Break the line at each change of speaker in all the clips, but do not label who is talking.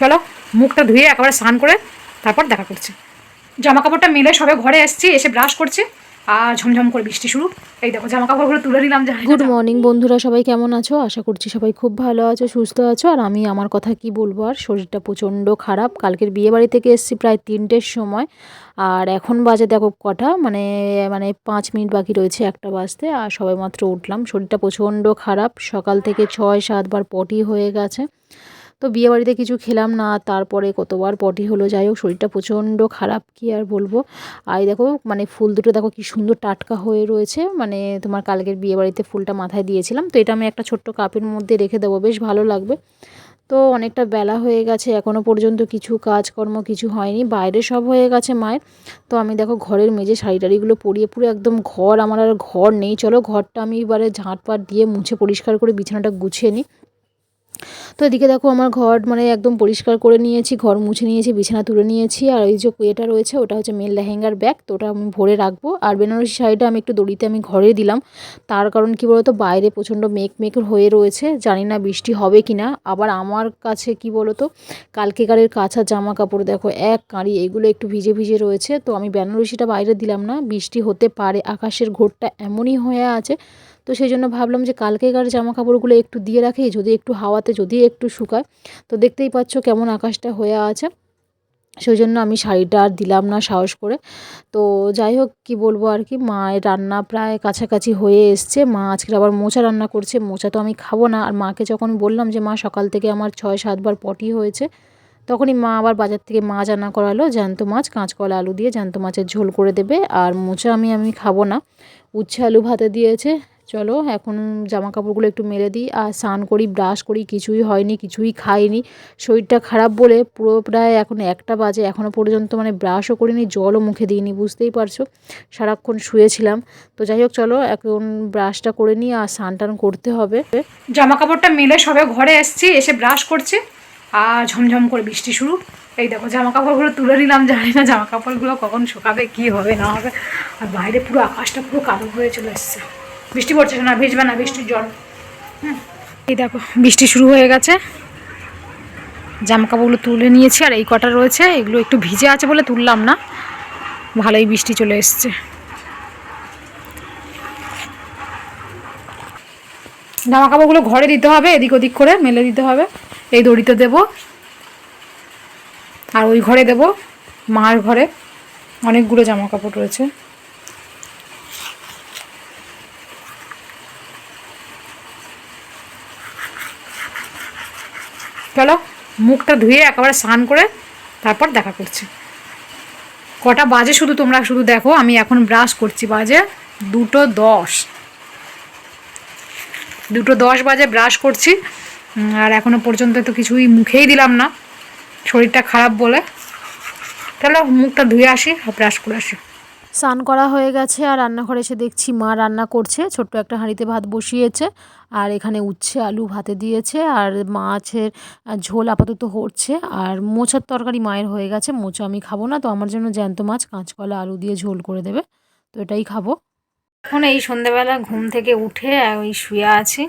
চলো, মুখটা ধুয়ে একেবারে স্নান করে তারপর দেখা করছি। জামা কাপড়টা মেলে সবে ঘরে এসেছি, এসে ব্রাশ করছি, আর ঝমঝম করে বৃষ্টি শুরু। এই দেখো জামা কাপড়গুলো তুলে নিলাম
গুড মর্নিং বন্ধুরা, সবাই কেমন আছো? আশা করছি সবাই খুব ভালো আছো, সুস্থ আছো। আর আমি আমার কথা কি বলব, আর শরীরটা প্রচণ্ড খারাপ। কালকের বিয়ে বাড়ি থেকে এসেছি প্রায় তিনটের সময়। আর এখন বাজে দেখো কটা মানে মানে পাঁচ মিনিট বাকি রয়েছে একটা বাজতে, আর সবাই মাত্র উঠলাম। শরীরটা প্রচণ্ড খারাপ। সকাল থেকে ছয়, সাতবার পটি হয়ে গেছে। তো বিয়ে বাড়িতে কিছু খেলাম না, তারপরে কতবার পটি হলো, যাই হোক, শরীরটা প্রচণ্ড খারাপ, কি আর বলব? আর দেখো মানে ফুল দুটো দেখো কি সুন্দর টাটকা হয়ে রয়েছে মানে তোমার কালকের বিয়েবাড়িতে ফুলটা মাথায় দিয়েছিলাম, তো এটা আমি একটা ছোট্ট কাপের মধ্যে রেখে দেবো, বেশ ভালো লাগবে। তো অনেকটা বেলা হয়ে গেছে এখনও পর্যন্ত কিছু কাজকর্ম কিছু হয়নি, বাইরে সব হয়ে গেছে মায়ের। তো আমি দেখো ঘরের মেঝে শাড়ি টাড়িগুলো পরিয়ে পুরো একদম ঘর, আমার আর ঘর নেই, চলো ঘরটা আমি এবারে ঝাঁট ঝাঁটপাট দিয়ে মুছে পরিষ্কার করে বিছানাটা গুছিয়ে নিই। তো এদিকে দেখো আমার ঘর মানে একদম পরিষ্কার করে নিয়েছি, ঘর মুছে নিয়েছি, বিছানা তুলে নিয়েছি, আর ওই যে এটা রয়েছে ওটা হচ্ছে মেল লেহেঙ্গার ব্যাগ তো ওটা আমি ভরে রাখব। আর বেনারসি শাড়িটা আমি একটু দড়িতে আমি ঘরে দিলাম, তার কারণ কি বলতো বাইরে প্রচণ্ড মেঘ মেঘ হয়ে রয়েছে, জানি না বৃষ্টি হবে কি না আবার আমার কাছে কি বলতো কালকেকারের কাঁচা জামা কাপড় দেখো, এক কাঁড়ি এগুলো একটু ভিজে ভিজে রয়েছে, তো আমি বেনারসিটা বাইরে দিলাম না, বৃষ্টি হতে পারে, আকাশের ঘোরটা এমনই হয়ে আছে তো সেই জন্য ভাবলাম যে কালকেকার জামা কাপড়গুলো একটু দিয়ে রাখি, যদি একটু হাওয়াতে, যদি একটু শুকায়। তো দেখতেই পাচ্ছ কেমন আকাশটা হয়ে আছে। সেই জন্য আমি শাড়িটা আর দিলাম না সাহস করে। তো যাই হোক, কী বলব আর কি, মায়ের রান্না প্রায় কাছাকাছি হয়ে এসছে। মা আজকে আবার মোচা রান্না করছে, মোচা তো আমি খাব না। আর মাকে যখন বললাম যে মা সকাল থেকে আমার ছয় সাতবার পটি হয়েছে, তখনই মা আবার বাজার থেকে মাছ রান্না করালো, জ্যান্ত মাছ, কাঁচকলা আলু দিয়ে জ্যান্ত মাছের ঝোল করে দেবে। আর মোচা আমি আমি খাব না। উচ্ছে আলু ভাতে দিয়েছে চলো এখন জামা কাপড়গুলো একটু মেলে দিই আর স্নান করি, ব্রাশ করি, কিছুই হয়নি, কিছুই খাইনি। শরীরটা খারাপ বলে পুরো প্রায় এখন একটা বাজে এখনও পর্যন্ত মানে ব্রাশও করিনি, জলও মুখে দিইনি, বুঝতেই পারছ। সারাক্ষণ শুয়েছিলাম। তো যাই হোক, চলো এখন ব্রাশটা করে নিই আর স্নান টান করতে হবে।
জামা কাপড়টা মেলে সবে ঘরে এসেছি, এসে ব্রাশ করছি আর ঝমঝম করে বৃষ্টি শুরু। এই দেখো জামা কাপড়গুলো তুলে নিলাম, জানি না জামা কাপড়গুলো কখন শুকাবে, কি হবে, না হবে। আর বাইরে পুরো আকাশটা পুরো কালো হয়ে চলে এসছে। বৃষ্টি পড়ছে না, ভিজবে না বৃষ্টির জল। এই দেখো, বৃষ্টি শুরু হয়ে গেছে। জামা কাপড়গুলো তুলে নিয়েছি, আর এই কটা রয়েছে, এগুলো একটু ভিজে আছে বলে তুললাম না। ভালোই বৃষ্টি চলে এসছে। জামা কাপড়গুলো ঘরে দিতে হবে, এদিক ওদিক করে মেলে দিতে হবে। এই দড়িতে দেব, আর ওই ঘরে দেব মার ঘরে। অনেকগুলো জামা কাপড় রয়েছে। চলো মুখটা ধুয়ে একেবারে স্নান করে তারপর দেখা করছি। কটা বাজে শুধু তোমরা শুধু দেখো, আমি এখন ব্রাশ করছি বাজে দুটো দশ। দুটো দশ বাজে ব্রাশ করছি আর এখনও পর্যন্ত তো কিছুই মুখেই দিলাম না। শরীরটা খারাপ বলে। চলো মুখটা ধুয়ে আসি আর ব্রাশ করে আসি।
স্নান করা হয়ে গেছে আর রান্নাঘরে এসে দেখছি মা রান্না করছে। ছোট্ট একটা হাঁড়িতে ভাত বসিয়েছে আর এখানে উচ্ছে, আলু ভাতে দিয়েছে আর মাছের ঝোল আপাতত হচ্ছে। আর মোচার তরকারি মায়ের হয়ে গেছে, মোচা আমি খাব না, তো আমার জন্য জ্যান্ত মাছ, কাঁচকলা, আলু দিয়ে ঝোল করে দেবে, তো এটাই খাব।
এখন এই সন্ধ্যেবেলা ঘুম থেকে উঠে ওই শুয়ে আছি।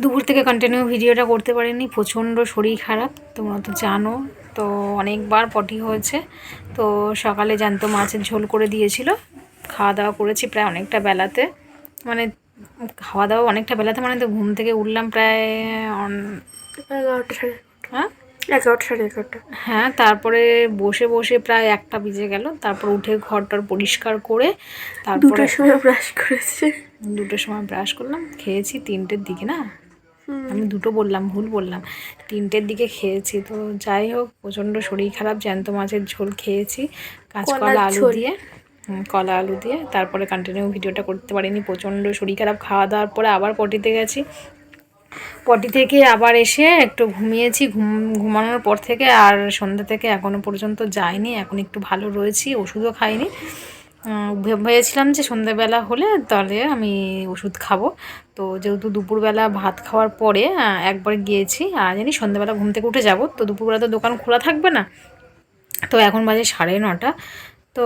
দুপুর থেকে কন্টিনিউ ভিডিওটা করতে পারিনি, প্রচণ্ড শরীর খারাপ, তোমরা তো জানো। তো অনেকবার পটি হয়েছে। তো সকালে জ্যান্ত মাছের ঝোল করে দিয়েছিল। খাওয়া দাওয়া করেছি প্রায় অনেকটা বেলাতে। মানে খাওয়া দাওয়া অনেকটা বেলাতে মানে তো ঘুম থেকে উঠলাম প্রায়
এগারোটা সাড়ে
হ্যাঁ?
এগারোটা সাড়ে এগারোটা।
হ্যাঁ তারপরে বসে বসে প্রায় একটা বেজে গেল। তারপর উঠে ঘরটার পরিষ্কার করে তারপরে
সময় ব্রাশ করেছে।
দুটোর সময় ব্রাশ করলাম। খেয়েছি তিনটের দিকে না। আমি দুটো বললাম ভুল বললাম। তিনটের দিকে খেয়েছি তো যাই হোক প্রচণ্ড শরীর খারাপ জ্যান্ত মাছের ঝোল খেয়েছি। কাঁচকলা আলু দিয়ে। কলা আলু দিয়ে। তারপরে কন্টিনিউ ভিডিওটা করতে পারিনি প্রচণ্ড শরীর খারাপ। খাওয়া দাওয়ার পরে আবার পটিতে গেছি। পটি থেকে আবার এসে একটু ঘুমিয়েছি। ঘুম ঘুমানোর পর থেকে আর সন্ধ্যা থেকে এখনও পর্যন্ত যাইনি। এখন একটু ভালো রয়েছি ওষুধও খাইনি। ভেবেছিলাম যে সন্ধ্যাবেলা হলে তাহলে আমি ওষুধ খাব। তো যেহেতু দুপুরবেলা ভাত খাওয়ার পরে একবার গিয়েছি, আর জানি সন্ধ্যাবেলা ঘুম থেকে উঠে যাব, তো দুপুরবেলা তো দোকান খোলা থাকবে না। তো এখন বাজে সাড়ে নটা, তো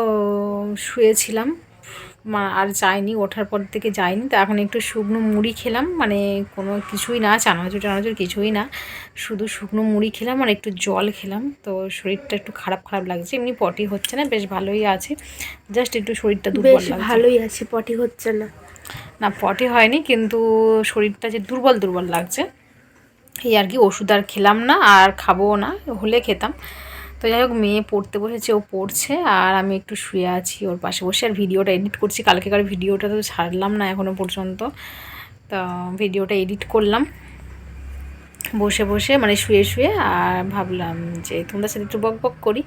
শুয়েছিলাম।
মা আর যায়নি ওঠার পর থেকে যায়নি তো এখন একটু শুকনো মুড়ি খেলাম মানে কোনো কিছুই না চানাচুর টানাচুর কিছুই না শুধু শুকনো মুড়ি খেলাম আর একটু জল খেলাম তো শরীরটা একটু খারাপ খারাপ লাগছে এমনি পটি হচ্ছে না বেশ ভালোই আছে জাস্ট একটু শরীরটা দুর্বল
ভালোই আছে পটি হচ্ছে না।
না পটি হয়নি কিন্তু শরীরটা যে দুর্বল দুর্বল লাগছে এই আর কি ওষুধ আর খেলাম না আর খাবোও না হলে খেতাম। তো যাই হোক মেয়ে পড়তে বসেছে ও পড়ছে আর আমি একটু শুয়ে আছি ওর পাশে বসে। আর ভিডিওটা এডিট করছি। কালকেকার ভিডিওটা তো ছাড়লাম না এখনও পর্যন্ত। তো ভিডিওটা এডিট করলাম। বসে বসে মানে শুয়ে শুয়ে আর ভাবলাম যে তোমাদের সাথে একটু বক বক করি।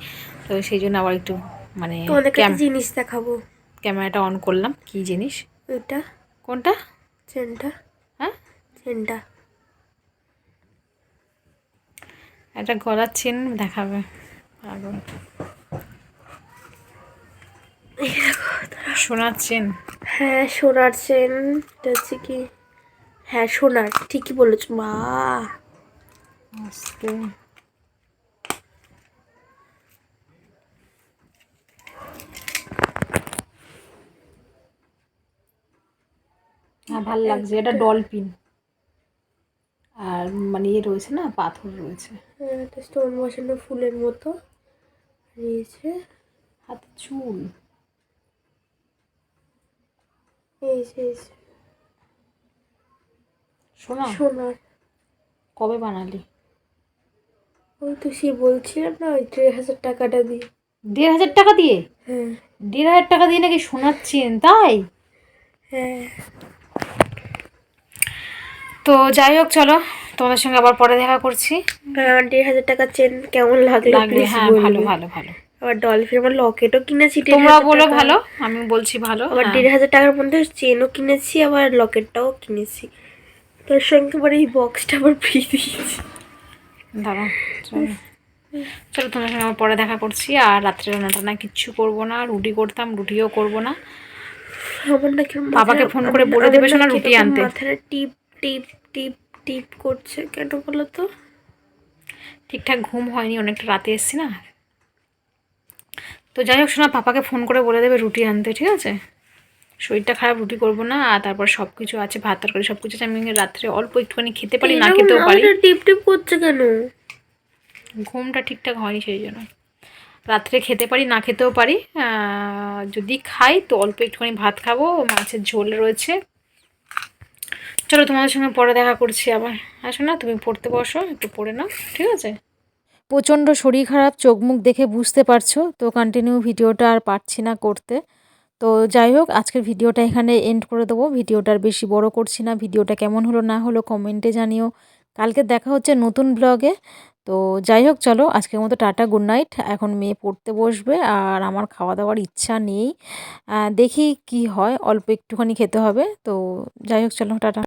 তো সেই জন্য আবার একটু মানে
জিনিস দেখাবো।
ক্যামেরাটা অন করলাম। কি জিনিস?
এটা
কোনটা?
চেনটা।
হ্যাঁ?
চেনটা।
একটা গলার চেন দেখাবে। আরও সোনার চেন।
হ্যাঁ সোনার চেন এটা হচ্ছে কি? হ্যাঁ সোনার ঠিকই বলেছ মা।
আস্তে। হ্যাঁ ভালো লাগছে। এটা ডলফিন। আর মানে ইয়ে রয়েছে না পাথর রয়েছে।
হ্যাঁ, একটা স্টোন বসানো ফুলের মতো। রয়েছে
হাতে চুল।
এই যে
শোনা
সোনার
কবে বানালি?
ওই তো সে বলছিলাম না ওই দেড় হাজার টাকাটা দিয়ে।
দেড় হাজার টাকা দিয়ে?
হ্যাঁ।
দেড় হাজার টাকা দিয়ে নাকি সোনার চেন তাই?
হ্যাঁ।
তো যাই হোক চলো তোমাদের সঙ্গে আবার পরে দেখা করছি।
আমার দেড় হাজার টাকার চেন কেমন লাগল
হ্যাঁ ভালো ভালো ভালো।
আবার ডলফিন আমার লকেটও কিনেছি
তোমরা বলো ভালো আমি বলছি ভালো
আবার
হ্যাঁ।
দেড় হাজার টাকার মধ্যে চেনও কিনেছি আবার লকেটটাও কিনেছি। তার সঙ্গে আবার এই বক্সটা আবার ফ্রি দিয়েছি।
দাঁড়াও চলো। তোমার সঙ্গে আবার পরে দেখা করছি আর রাত্রে রান্না টান্না কিচ্ছু করব না রুটি করতাম রুটিও করব না।
আমার
বাবাকে ফোন করে বলে দেবে শোনা রুটি আনতে।
মাথাটা টিপ টিপ টিপ টিপ করছে কেন বলো তো
ঠিকঠাক ঘুম হয়নি অনেকটা রাতে এসছি না। তো যাই হোক শোনা পাপাকে ফোন করে বলে দেবে রুটি আনতে ঠিক আছে? শরীরটা খারাপ রুটি করব না আর তারপর সব কিছু আছে ভাত তরকারি সব কিছু আছে। আমি রাত্রে অল্প একটুখানি খেতে পারি না খেতেও পারি।
টিপ টিপ করছে কেন?
ঘুমটা ঠিকঠাক হয়নি সেই জন্য। রাত্রে খেতে পারি না খেতেও পারি। যদি খাই তো অল্প একটুখানি ভাত খাব মাছের ঝোল রয়েছে। চলো তোমাদের সঙ্গে পরে দেখা করছি আবার। আসো না, তুমি পড়তে বসো, একটু পড়ে নাও, ঠিক আছে?
প্রচণ্ড শরীর খারাপ, চোখ মুখ দেখে বুঝতে পারছ, তো কন্টিনিউ ভিডিওটা আর পারছি না করতে। তো যাই হোক, আজকের ভিডিওটা এখানে এন্ড করে দেবো। ভিডিওটার বেশি বড় করছি না, ভিডিওটা কেমন হলো না হলো কমেন্টে জানিও। কালকে দেখা হচ্ছে নতুন ব্লগে তো যাই হোক, চলো, আজকের মতো টাটা গুড নাইট এখন মেয়ে পড়তে বসবে আর আমার খাওয়া দাওয়ার ইচ্ছা নেই। দেখি কি হয়, অল্প একটুখানি খেতে হবে। তো যাই হোক, চলো, টাটা।